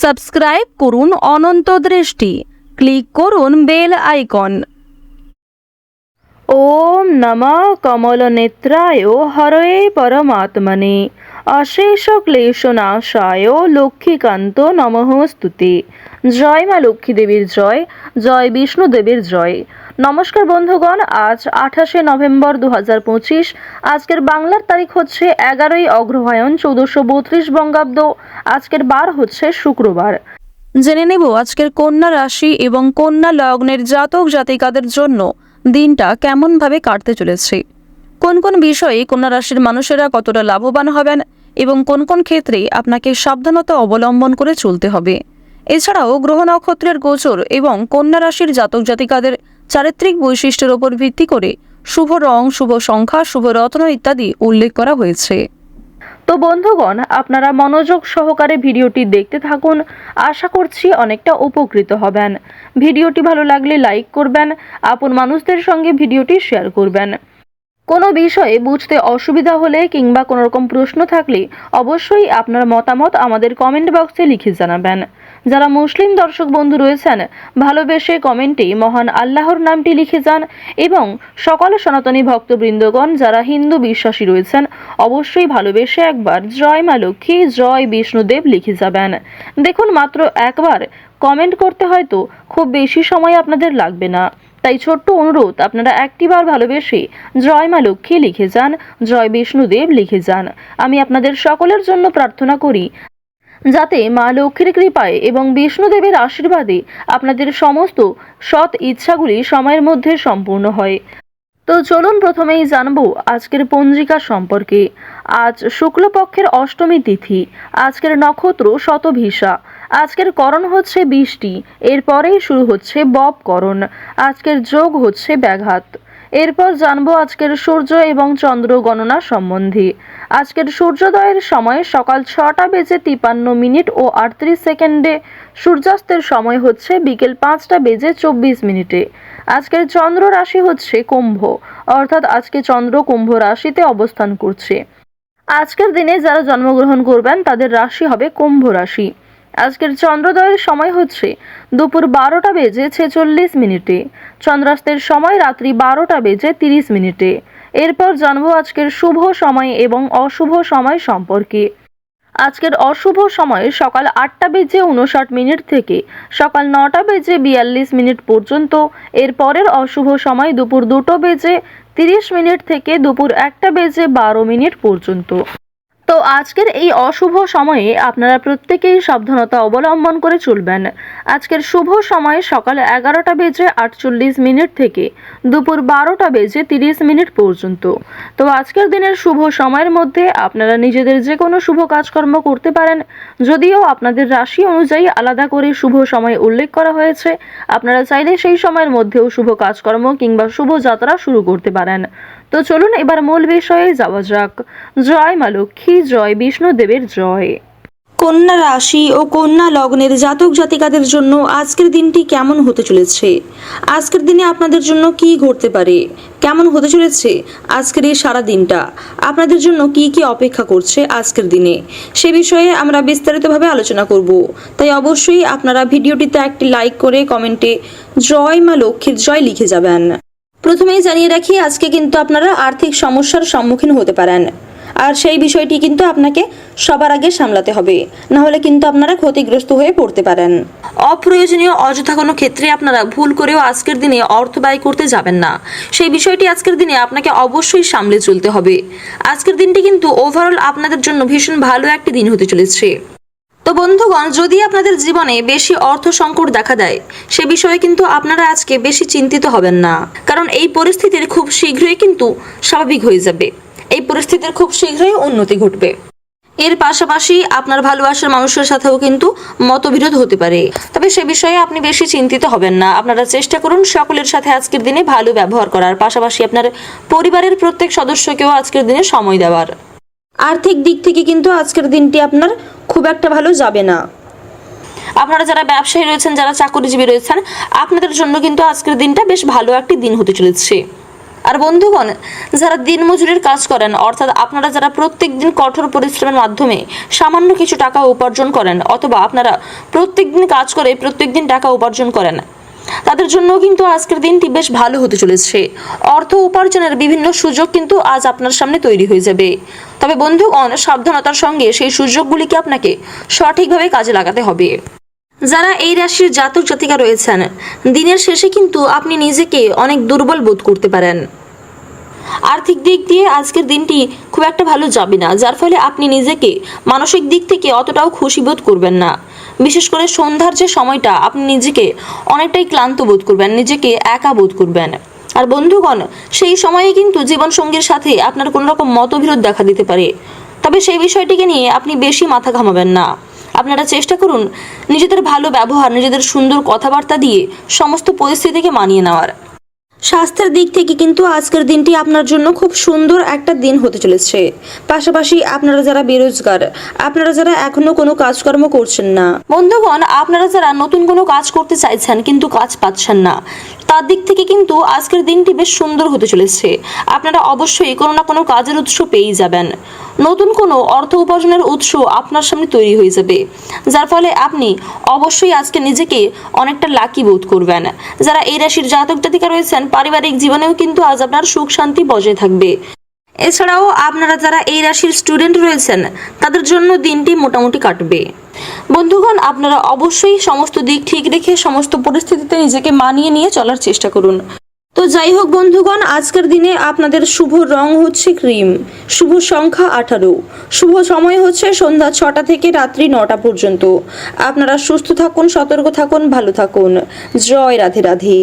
Subscribe করুন অনন্ত দৃষ্টি। Click করুন বেল আইকন। ওম নমঃ কমলনেত্রায় হরয়ে পরমাত্মনে। অশেষ ক্লেশনাশায় লক্ষ্মীকান্ত নমঃ স্তুতে। জয় মা লক্ষ্মী দেবীর জয় জয় বিষ্ণু দেবীর জয়। নমস্কার বন্ধুগণ, আজ আঠাশে নভেম্বর দু হাজার পঁচিশ, আজকের বাংলার তারিখ হচ্ছে এগারোই অগ্রহায়ণ চৌদ্দশো বত্রিশ বঙ্গাব্দ, আজকের বার হচ্ছে শুক্রবার। জেনে নেব আজকের কন্যা রাশি এবং কন্যা লগ্নের জাতক জাতিকাদের জন্য দিনটা কেমনভাবে কাটতে চলেছে। কোন কোন বিষয়ে কন্যা রাশির মানুষেরা কতটা লাভবান হবেন এবং কোন কোন ক্ষেত্রে আপনাকে সাবধানতা অবলম্বন করে চলতে হবে। এছাড়াও গ্রহ নক্ষত্রের গোচর এবং কন্যা রাশির জাতক জাতিকাদের চারিত্রিক বৈশিষ্ট্যের ওপর ভিত্তি করে শুভ রং, শুভ সংখ্যা, শুভ রত্ন ইত্যাদি উল্লেখ করা হয়েছে। তো বন্ধুগণ, আপনারা মনোযোগ সহকারে ভিডিওটি দেখতে থাকুন। আশা করছি অনেকটা উপকৃত হবেন। ভিডিওটি ভালো লাগলে লাইক করবেন। আপন মানুষদের সঙ্গে ভিডিওটি শেয়ার করবেন। কোনো বিষয়ে বুঝতে অসুবিধা হলে কিংবা কোনো রকম প্রশ্ন থাকলে অবশ্যই আপনার মতামত আমাদের কমেন্ট বক্সে লিখে জানাবেন। যারা মুসলিম দর্শক বন্ধু রয়েছেন, ভালোবেসে কমেন্টে মহান আল্লাহর নামটি লিখে যান এবং সকল সনাতনী ভক্তবৃন্দগণ যারা হিন্দু বিশ্বাসী রয়েছেন, অবশ্যই ভালোবেসে একবার জয় মা লক্ষ্মী, জয় বিষ্ণুদেব লিখে যাবেন। দেখুন মাত্র একবার কমেন্ট করতে হয়তো খুব বেশি সময় আপনাদের লাগবে না। তাই ছোট্ট অনুরোধ, আপনারা একটিবার ভালোবেসে জয় মা লক্ষ্মী লিখে যান, জয় বিষ্ণুদেব লিখে যান। আমি আপনাদের সকলের জন্য প্রার্থনা করি, যাতে মা লক্ষ্মীর কৃপায় এবং বিষ্ণুদেবের আশীর্বাদে আপনাদের সমস্ত সৎ ইচ্ছাগুলি সময়ের মধ্যে সম্পূর্ণ হয়। তো চলুন প্রথমেই জানব আজকের পঞ্জিকা সম্পর্কে। আজ শুক্লপক্ষের অষ্টমী তিথি, আজকের নক্ষত্র শতভিসা আজকের করণ হচ্ছে বৃষ্টি, এরপরেই শুরু হচ্ছে বব করণ, আজকের যোগ হচ্ছে ব্যাঘাত। এরপর জানব আজকের সূর্য এবং চন্দ্র গণনা সম্বন্ধে। আজকের সূর্যোদয়ের সময় সকাল ছটা বেজে তিপান্ন মিনিট ও আটত্রিশ সেকেন্ডে, সূর্যাস্তের সময় হচ্ছে বিকেল পাঁচটা বেজে চব্বিশ মিনিটে। আজকের চন্দ্র রাশি হচ্ছে কুম্ভ, অর্থাৎ আজকে চন্দ্র কুম্ভ রাশিতে অবস্থান করছে। আজকের দিনে যারা জন্মগ্রহণ করবেন, তাদের রাশি হবে কুম্ভ রাশি। আজকের চন্দ্রোদয়ের সময় হচ্ছে দুপুর বারোটা বেজে ছেচল্লিশ মিনিটে। চন্দ্রাস্তের সময় রাত্রি বারোটা বেজে তিরিশ মিনিটে। এরপর জানব আজকের শুভ সময় এবং অশুভ সময় সম্পর্কে। আজকের অশুভ সময় সকাল আটটা বেজে উনষাট মিনিট থেকে সকাল নটা বেজে বিয়াল্লিশ মিনিট পর্যন্ত। এর পরের অশুভ সময় দুপুর দুটো বেজে তিরিশ মিনিট থেকে দুপুর একটা বেজে বারো মিনিট পর্যন্ত। তো আজকের এই অশুভ সময়ে আপনারা প্রত্যেকেই সাবধানতা অবলম্বন করে চলবেন। আজকের শুভ সময় সকাল এগারোটা বেজে আটচল্লিশ মিনিট থেকে দুপুর বারোটা বেজে তিরিশ মিনিট পর্যন্ত। তো আজকের দিনের শুভ সময়ের মধ্যে আপনারা নিজেদের যে কোনো শুভ কাজকর্ম করতে পারেন। যদিও আপনাদের রাশি অনুযায়ী আলাদা করে শুভ সময় উল্লেখ করা হয়েছে। আপনারা চাইলে সেই সময়ের মধ্যেও শুভ কাজকর্ম কিংবা শুভ যাত্রা শুরু করতে পারেন। তো চলুন এবার মূল বিষয়ে যাওয়া যাক। জয় মা লক্ষ্মী। জয়, বিষ্ণুদেবের জয়। কন্যা রাশি ও কন্যা লগ্নের জাতক জাতিকাদের জন্য আজকের দিনটি কেমন হতে চলেছে? আজকের দিনে আপনাদের জন্য কি ঘটতে পারে? কেমন হতে চলেছে আজকের এই সারা দিনটা? আপনাদের জন্য কি কি অপেক্ষা করছে আজকের দিনে? সে বিষয়ে আমরা বিস্তারিতভাবে আলোচনা করব। তাই অবশ্যই আপনারা ভিডিওটিতে একটি লাইক করে কমেন্টে জয় মা লক্ষ্মীর জয় লিখে যাবেন। প্রথমেই জানিয়ে রাখি, আজকে কিন্তু আপনারা আর্থিক সমস্যার সম্মুখীন হতে পারেন। আর সেই বিষয়টি কিন্তু আপনাকে সবার আগে সামলাতে হবে। না হলে কিন্তু আপনারা ক্ষতিগ্রস্ত হয়ে পড়তে পারেন। অপ্রয়োজনীয় অযথা কোনো ক্ষেত্রে আপনারা ভুল করেও আজকের দিনে অর্থ ব্যয় করতে যাবেন না। সেই বিষয়টি আজকের দিনে আপনাকে অবশ্যই সামলে চলতে হবে। আজকের দিনটি কিন্তু ওভারঅল আপনাদের জন্য ভীষণ ভালো একটি দিন হতে চলেছে। তো বন্ধুগণ, যদি আপনাদের জীবনে বেশি অর্থ সংকট দেখা দেয়, সে বিষয়ে কিন্তু আপনারা আজকে বেশি চিন্তিত হবেন না। কারণ এই পরিস্থিতির খুব শীঘ্রই কিন্তু স্বাভাবিক হয়ে যাবে। এই পরিস্থিতির খুব শীঘ্রই উন্নতি ঘটবে। এর পাশাপাশি আপনার ভালোবাসার মানুষের সাথেও কিন্তু মতবিরোধ হতে পারে। তবে সে বিষয়ে আপনি বেশি চিন্তিত হবেন না। আপনারা চেষ্টা করুন সকলের সাথে আজকের দিনে ভালো ব্যবহার করার। পাশাপাশি আপনার পরিবারের প্রত্যেক সদস্যকেও আজকের দিনে সময় দেওয়ার। আর্থিক দিক থেকে কিন্তু আজকের দিনটি আপনার খুব একটা ভালো যাবে না। আপনারা যারা ব্যবসায়ী রয়েছেন, যারা চাকরিজীবী রয়েছেন, আপনাদের জন্য কিন্তু আজকের দিনটা বেশ ভালো একটি দিন হতে চলেছে। আর বন্ধুগণ, যারা দিনমজুরের কাজ করেন, অর্থাৎ আপনারা যারা প্রত্যেক দিন কঠোর পরিশ্রমের মাধ্যমে সামান্য কিছু টাকা উপার্জন করেন, অথবা আপনারা প্রত্যেক দিন কাজ করে প্রত্যেক দিন টাকা উপার্জন করেন, তাদের জন্য কিন্তু আজকের দিনটি বেশ ভালো হতে চলেছে। অর্থ উপার্জনের বিভিন্ন সুযোগ কিন্তু আজ আপনার সামনে তৈরি হয়ে যাবে। তবে বন্ধুগণ, সাবধানতার সঙ্গে সেই সুযোগগুলিকে আপনাকে সঠিকভাবে কাজে লাগাতে হবে। যারা এই রাশির জাতক জাতিকা রয়েছেন, দিনের শেষে কিন্তু আপনি নিজেকে অনেক দুর্বল বোধ করতে পারেন। আর্থিক দিক দিয়ে আজকের দিনটি খুব একটা ভালো যাবে না, যার ফলে আপনি নিজেকে মানসিক দিক থেকে অতটাও খুশি বোধ করবেন না। বিশেষ করে সন্ধ্যার যে সময়টা, আপনি নিজেকে অনেকটাই ক্লান্ত বোধ করবেন, নিজেকে একা বোধ করবেন। আর বন্ধুগণ, সেই সময়ে কিন্তু জীবনসঙ্গীর সাথে আপনার কোনো রকম মতবিরোধ দেখা দিতে পারে। তবে সেই বিষয়টিকে নিয়ে আপনি বেশি মাথা ঘামাবেন না। আপনারা চেষ্টা করুন নিজেদের ভালো ব্যবহার, নিজেদের সুন্দর কথাবার্তা দিয়ে সমস্ত পরিস্থিতিকে মানিয়ে নেওয়ার। স্বাস্থ্যের দিক থেকে কিন্তু আজকের দিনটি আপনার জন্য খুব সুন্দর একটা দিন হতে চলেছে। পাশাপাশি আপনারা যারা বেরোজগার, আপনারা যারা এখনও কোনো কাজকর্ম করছেন না, বন্ধুগণ, আপনারা যারা নতুন কোনো কাজ করতে চাইছেন কিন্তু কাজ পাচ্ছেন না, তার দিক থেকে কিন্তু আজকের দিনটি বেশ সুন্দর হতে চলেছে। আপনারা অবশ্যই কোনো না কোনো কাজের উৎস পেয়েই যাবেন। নতুন কোনো অর্থ উপার্জনের উৎস আপনার সামনে তৈরি হয়ে যাবে। যার ফলে আপনি অবশ্যই আজকে নিজেকে অনেকটা লাকি বোধ করবেন। যারা এই রাশির জাতক জাতিকা রয়েছেন, পারিবারিক জীবনেও কিন্তু আজ আপনার সুখ শান্তি বজায় থাকবে। এছাড়াও আপনারা যারা এই রাশির স্টুডেন্ট রয়েছেন, তাদের জন্য দিনটি মোটামুটি কাটবে। বন্ধুগণ, আপনারা অবশ্যই সমস্ত দিক ঠিক রেখে সমস্ত পরিস্থিতিতে নিজেকে মানিয়ে নিয়ে চলার চেষ্টা করুন। তো যাই হোক বন্ধুগণ, আজকের দিনে আপনাদের শুভ রং হচ্ছে ক্রিম, শুভ সংখ্যা আঠারো। শুভ সময় হচ্ছে সন্ধ্যা ছটা থেকে রাত্রি নটা পর্যন্ত। আপনারা সুস্থ থাকুন, সতর্ক থাকুন, ভালো থাকুন। জয় রাধে রাধে।